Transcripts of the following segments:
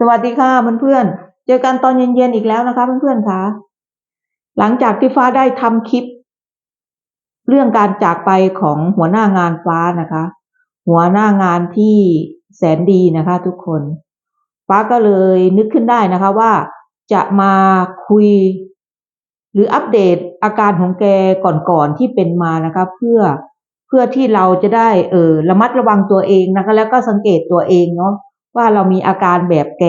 สวัสดีค่ะเพื่อนๆ เจอกันตอนเย็นๆอีกแล้วนะคะเพื่อนๆค่ะ หลังจากที่ฟ้าได้ทำคลิป เรื่องการจากไปของหัวหน้างานฟ้านะคะ หัวหน้างานที่แสนดีนะคะ ทุกคน ฟ้าก็เลยนึกขึ้นได้นะคะว่าจะมาคุย หรืออัปเดตอาการของแกก่อนๆที่เป็นมานะคะ เพื่อเพื่อที่เราจะได้เออระมัดระวังตัวเองนะคะ แล้วก็สังเกตตัวเองเนาะ ว่าเรามีอาการแบบแก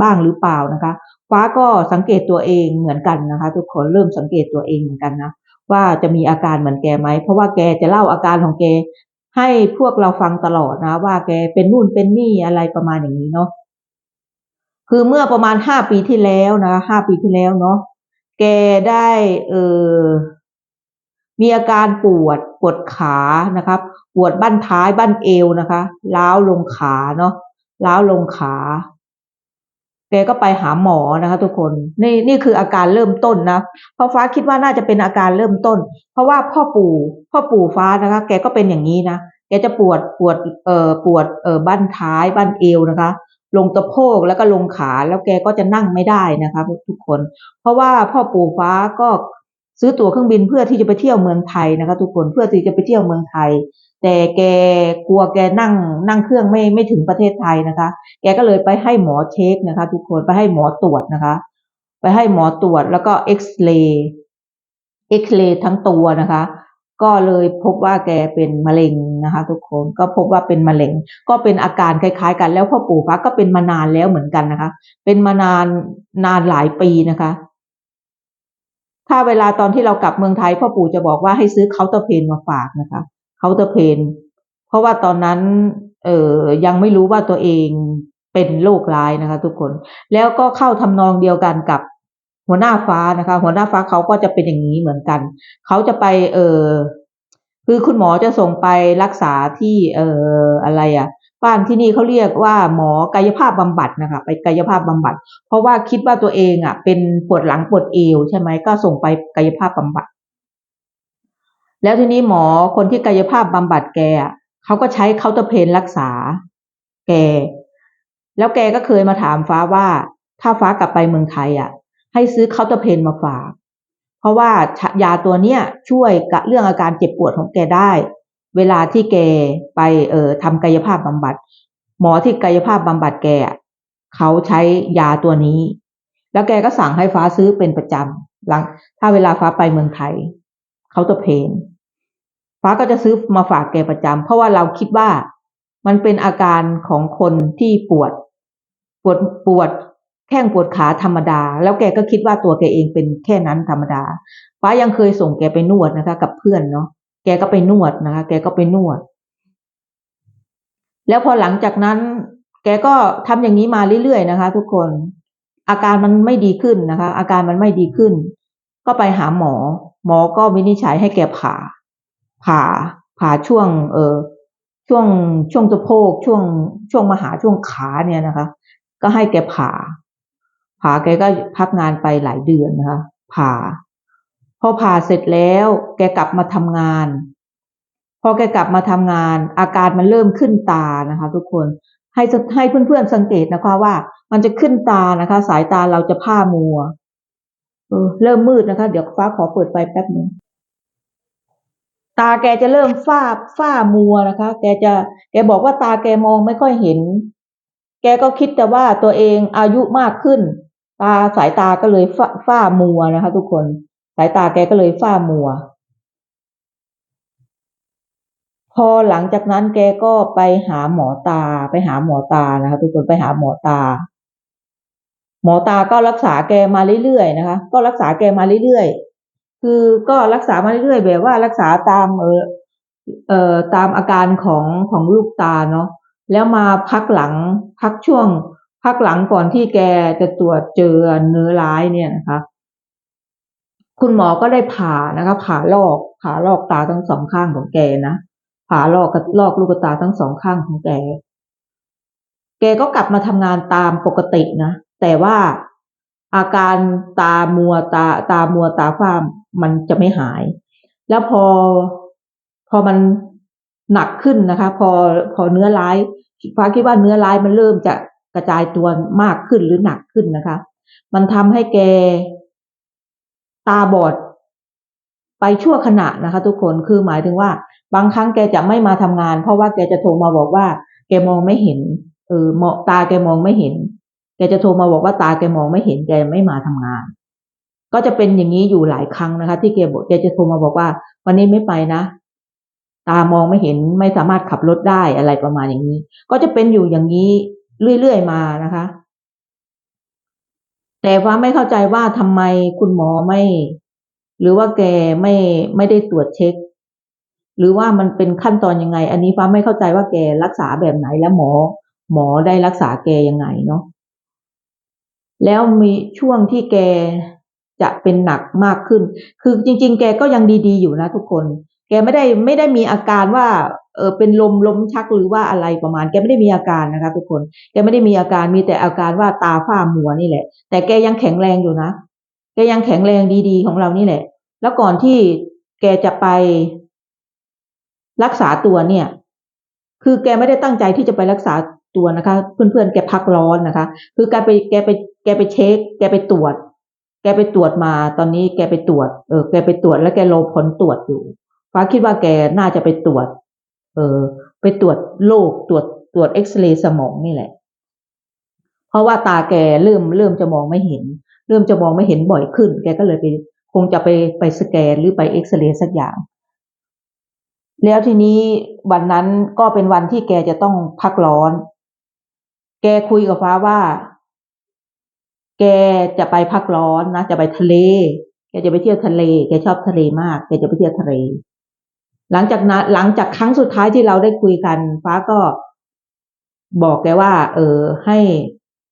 บ้างหรือเปล่านะคะ ฟ้าก็สังเกตตัวเองเหมือนกันนะคะ ทุกคนเริ่มสังเกตตัวเองเหมือนกันนะว่าจะมีอาการเหมือนแกไหม เพราะว่าแกจะเล่าอาการของแกให้พวกเราฟังตลอดนะ ว่าแกเป็นนู่นเป็นนี่อะไรประมาณอย่างนี้เนาะคือเมื่อประมาณห้าปีที่แล้วนะห้าปีที่แล้วเนาะแกได้เออมีอาการปวดปวดขานะครับ ปวดบั้นท้ายบั้นเอวนะคะล้าวลงขาเนาะ ล้าวลงขา แกก็ไปหาหมอนะคะ ทุกคนนี่นี่คืออาการเริ่มต้นนะเพราะฟ้าคิดว่าน่าจะเป็นอาการเริ่มต้น เพราะว่าพ่อปู่ พ่อปู่ฟ้านะคะ แกก็เป็นอย่างนี้นะแกจะปวดปวดเอ่อปวดเอ่อบั้นท้ายบั้นเอวนะคะ ลงตะโพกแล้วก็ลงขาแล้วแกก็จะนั่งไม่ได้นะคะ ทุกคน เพราะว่าพ่อปู่ฟ้าก็ ซื้อตั๋วเครื่องบินเพื่อที่จะไปเที่ยวเมืองไทยนะคะทุกคนเพื่อที่จะไปเที่ยวเมืองไทย แต่แกกลัวแกนั่งนั่งเครื่องไม่ไม่ถึงประเทศไทยนะคะ แกก็เลยไปให้หมอเช็คนะคะ ทุกคนไปให้หมอตรวจนะคะ ไปให้หมอตรวจแล้วก็เอ็กซเรย์เอ็กซเรย์ทั้งตัวนะคะก็เลยพบว่าแกเป็นมะเร็งนะคะ ทุกคนก็พบว่าเป็นมะเร็ง ก็เป็นอาการคล้ายๆ กันแล้วพ่อปู่ฟ้าก็เป็นมานานแล้วเหมือนกันนะคะ เป็นมานานนานหลายปีนะคะ ถ้าเวลาตอนที่เรากลับเมืองไทยพ่อปู่จะบอกว่าให้ซื้อเคาน์เตอร์เพนมาฝากนะคะเคาน์เตอร์เพนเพราะว่าตอนนั้น เออยังไม่รู้ว่าตัวเองเป็นโรคร้ายนะคะ ทุกคนแล้วก็เข้าทำนองเดียวกันกับหัวหน้าฟ้านะคะ หัวหน้าฟ้าเขาก็จะเป็นอย่างนี้เหมือนกัน เขาจะไป เออคือคุณหมอจะส่งไปรักษาที่ เอออะไรอะ่ะ บ้านที่นี่เขาเรียกว่าหมอกายภาพบำบัดนะคะไปกายภาพบำบัด เพราะว่าคิดว่าตัวเองอะ เป็นปวดหลังปวดเอวใช่ไหมก็ส่งไปกายภาพบำบัด แล้วทีนี้หมอคนที่กายภาพบำบัดแกเขาก็ใช้เคาน์เตอร์เพนรักษา แก แล้วแกก็เคยมาถามฟ้าว่า ถ้าฟ้ากลับไปเมืองไทยอะ ให้ซื้อเคาน์เตอร์เพนมาฝาก เพราะว่ายาตัวเนี้ยช่วยกับเรื่องอาการเจ็บปวดของแกได้ เวลาที่แกไปเอ่อทำกายภาพบำบัด หมอที่กายภาพบำบัดแกเขาใช้ยาตัวนี้ แล้วแกก็สั่งให้ฟ้าซื้อเป็นประจำหลัง ถ้าเวลาฟ้าไปเมืองไทยเคาน์เตอร์เพนฟ้าก็จะซื้อมาฝากแกประจำเพราะว่าเราคิดว่ามันเป็นอาการของคนที่ปวด ปวดปวดแข้งปวดขาธรรมดา แล้วแกก็คิดว่าตัวแกเองเป็นแค่นั้นธรรมดา ฟ้ายังเคยส่งแกไปนวดนะคะ กับเพื่อนเนาะ แกก็ไปนวดนะคะ แกก็ไปนวด แล้วพอหลังจากนั้น แกก็ทำอย่างนี้มาเรื่อยๆนะคะ ทุกคน อาการมันไม่ดีขึ้นนะคะ อาการมันไม่ดีขึ้น ก็ไปหาหมอ หมอก็วินิจฉัยให้แกผ่า ผ่า ผ่าช่วง เออช่วงช่วงสะโพกช่วงช่วงมหาช่วงขาเนี่ยนะคะ ก็ให้แกผ่า ผ่าแกก็พักงานไปหลายเดือนนะคะ ผ่า พอผ่าเสร็จแล้ว แกกลับมาทำงาน พอแกกลับมาทำงาน อาการมันเริ่มขึ้นตานะคะ ทุกคนให้ให้เพื่อนๆสังเกตนะคะว่า มันจะขึ้นตานะคะ สายตาเราจะผ้ามัวเออเริ่มมืดนะคะ เดี๋ยวฟ้าขอเปิดไฟแป๊บหนึ่งตาแกจะเริ่มฝ้าฝ้ามัวนะคะ แกจะแกบอกว่าตาแกมองไม่ค่อยเห็น แกก็คิดแต่ว่าตัวเองอายุมากขึ้น ตาสายตาก็เลยฝ้าฝ้ามัวนะคะ ทุกคน สายตาแกก็เลยฝ้ามัว พอหลังจากนั้นแกก็ไปหาหมอตา ไปหาหมอตานะคะทุกคนไปหาหมอตา หมอตาก็รักษาแกมาเรื่อยๆนะคะ ก็รักษาแกมาเรื่อยๆ คือก็รักษามาเรื่อยๆ แบบว่ารักษาตามเออเอ่อตามอาการของของลูกตาเนาะแล้วมาพักหลังพักช่วง พักหลังก่อนที่แกจะตรวจเจอเนื้อร้ายเนี่ยนะคะ คุณหมอก็ได้ผ่านะคะผ่าลอกผ่าลอกตาทั้งสองข้างของแกนะผ่าลอกกับลอกลูกตาทั้งสองข้างของแก แกก็กลับมาทำงานตามปกตินะแต่ว่าอาการตามัวตาตามัวตาฟ้ามันจะไม่หาย แล้วพอพอมันหนักขึ้นนะคะ พอพอเนื้อร้ายฟ้าคิดว่าเนื้อร้ายมันเริ่มจะกระจายตัวมากขึ้นหรือหนักขึ้นนะคะ มันทำให้แก ตาบอดไปชั่วขณะนะคะ ทุกคนคือหมายถึงว่า บางครั้งแกจะไม่มาทำงาน เพราะว่าแกจะโทรมาบอกว่า แกมองไม่เห็นเออมตาแกมองไม่เห็น แกจะโทรมาบอกว่าตาแกมองไม่เห็นแกไม่มาทำงาน ก็จะเป็นอย่างนี้อยู่หลายครั้งนะคะ ที่แกบอกแกจะโทรมาบอกว่า วันนี้ไม่ไปนะตามองไม่เห็นไม่สามารถขับรถได้อะไรประมาณอย่างนี้ ก็จะเป็นอยู่อย่างนี้เรื่อยๆมานะคะ แต่ว่าไม่เข้าใจว่าทำไมคุณหมอไม่ หรือว่าแกไม่ไม่ได้ตรวจเช็ค หรือว่ามันเป็นขั้นตอนยังไง อันนี้ฟ้าไม่เข้าใจว่าแกรักษาแบบไหนแล้วหมอ หมอได้รักษาแกยังไงเนาะแล้วมีช่วงที่แกจะเป็นหนักมากขึ้น คือจริง ๆ แกก็ยังดีๆอยู่นะทุกคน แกไม่ได้ไม่ได้มีอาการว่าเออเป็นลมล้มชักหรือว่าอะไรประมาณ แกไม่ได้มีอาการนะคะ ทุกคนแกไม่ได้มีอาการมีแต่อาการว่าตาฝ้ามัวนี่แหละ แต่แกยังแข็งแรงอยู่นะแกยังแข็งแรงดีๆของเรานี่แหละ แล้วก่อนที่แกจะไปรักษาตัวเนี่ย คือแกไม่ได้ตั้งใจที่จะไปรักษาตัวนะคะ เพื่อนๆแกพักร้อนนะคะ คือแกไปแกไปแกไปเช็ค แกไปตรวจ แกไปตรวจมา ตอนนี้แกไปตรวจ เออแกไปตรวจแล้วแกรอผลตรวจอยู่ ฟ้าคิดว่าแกน่าจะไปตรวจ เออ ไปตรวจโรคตรวจตรวจเอ็กซเรย์สมองนี่แหละ เพราะว่าตาแกเริ่มเริ่มจะมองไม่เห็น เริ่มจะมองไม่เห็นบ่อยขึ้น แกก็เลยไปคงจะไปไปสแกนหรือไปเอ็กซเรย์สักอย่าง แล้วทีนี้วันนั้นก็เป็นวันที่แกจะต้องพักร้อน แกคุยกับฟ้าว่า แกจะไปพักร้อนนะ จะไปทะเล แกจะไปเที่ยวทะเล แกชอบทะเลมาก แกจะไปเที่ยวทะเล หลังจากนั้นหลังจากครั้งสุดท้ายที่เราได้คุยกัน ฟ้าก็บอกแกว่า เออ ให้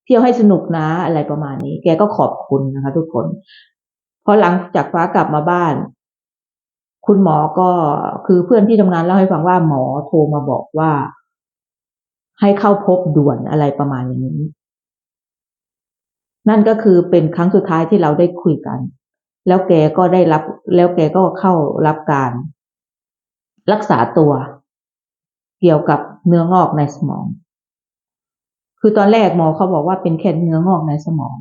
เที่ยวให้สนุกนะอะไรประมาณนี้ แกก็ขอบคุณนะคะ ทุกคนพอหลังจากฟ้ากลับมาบ้าน คุณหมอก็คือเพื่อนที่ทำงานเล่าให้ฟังว่าหมอโทรมาบอกว่า ให้เข้าพบด่วนอะไรประมาณอย่างนี้ นั่นก็คือเป็นครั้งสุดท้ายที่เราได้คุยกัน แล้วแกก็ได้รับ แล้วแกก็เข้ารับการ รักษาตัว เกี่ยวกับเนื้องอกในสมอง คือตอนแรกหมอเขาบอกว่าเป็นแค่เนื้องอกในสมอง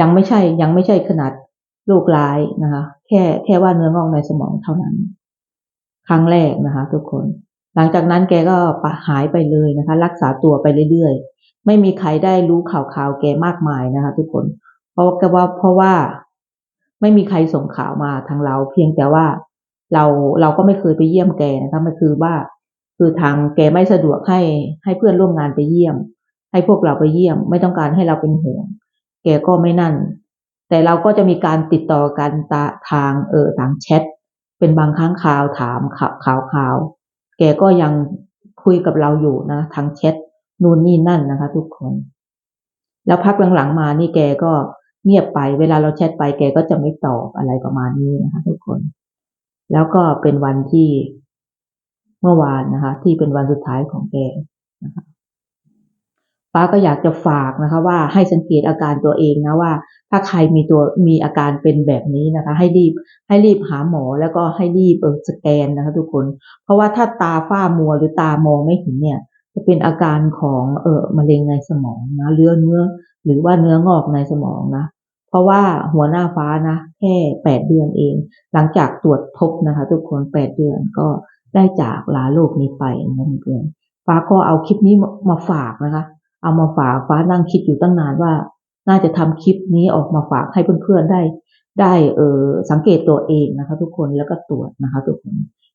ยังไม่ใช่ยังไม่ใช่ขนาดโรคร้ายนะคะ แค่แค่ว่าเนื้องอกในสมองเท่านั้น ครั้งแรกนะคะ ทุกคน หลังจากนั้นแกก็หายไปเลยนะคะ รักษาตัวไปเรื่อยๆ ไม่มีใครได้รู้ข่าวข่าวแกมากมายนะคะ ทุกคน เพราะว่าเพราะว่าไม่มีใครส่งข่าวมาทางเรา เพียงแต่ว่า เราเราก็ไม่เคยไปเยี่ยมแกนะคะมันคือว่า คือทางแกไม่สะดวกให้ให้เพื่อนร่วมงานไปเยี่ยม ให้พวกเราไปเยี่ยม ไม่ต้องการให้เราเป็นห่วง แกก็ไม่นั่น แต่เราก็จะมีการติดต่อกันตาทางเออทางแชทเป็นบางครั้งข่าวถามข่าวข่าวข่าวแกก็ยังคุยกับเราอยู่นะทางแชทนู่นนี่นั่นนะคะ ทุกคน แล้วพักหลังๆมานี่แกก็เงียบไป เวลาเราแชทไปแกก็จะไม่ตอบอะไรประมาณนี้นะคะ ทุกคน แล้วก็เป็นวันที่เมื่อวานนะคะ ที่เป็นวันสุดท้ายของแกนะคะป้าก็อยากจะฝากนะคะ ว่าให้สังเกตอาการตัวเองนะว่า ถ้าใครมีตัวมีอาการเป็นแบบนี้นะคะ ให้รีบให้รีบหาหมอแล้วก็ให้รีบเออสแกนนะคะ ทุกคน เพราะว่าถ้าตาฝ้ามัวหรือตามองไม่เห็นเนี่ย จะเป็นอาการของเออมะเร็งในสมองนะเลือเนื้อ หรือว่าเนื้องอกในสมองนะ เพราะว่าหัวหน้าฟ้านะแค่แปดเดือนเอง หลังจากตรวจพบนะคะ ทุกคนแปดเดือนก็ได้จากลาโลกนี้ไปนะเพื่อนฟ้าก็เอาคลิปนี้มาฝากนะคะ เอามาฝากฟ้านั่งคิดอยู่ตั้งนานว่า น่าจะทำคลิปนี้ออกมาฝากให้เพื่อนๆได้ ได้เออสังเกตตัวเองนะคะ ทุกคนแล้วก็ตรวจนะคะ ทุกคน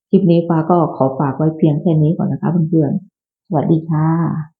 คลิปนี้ฟ้าก็ขอฝากไว้เพียงแค่นี้ก่อนนะคะเพื่อนๆสวัสดีค่ะ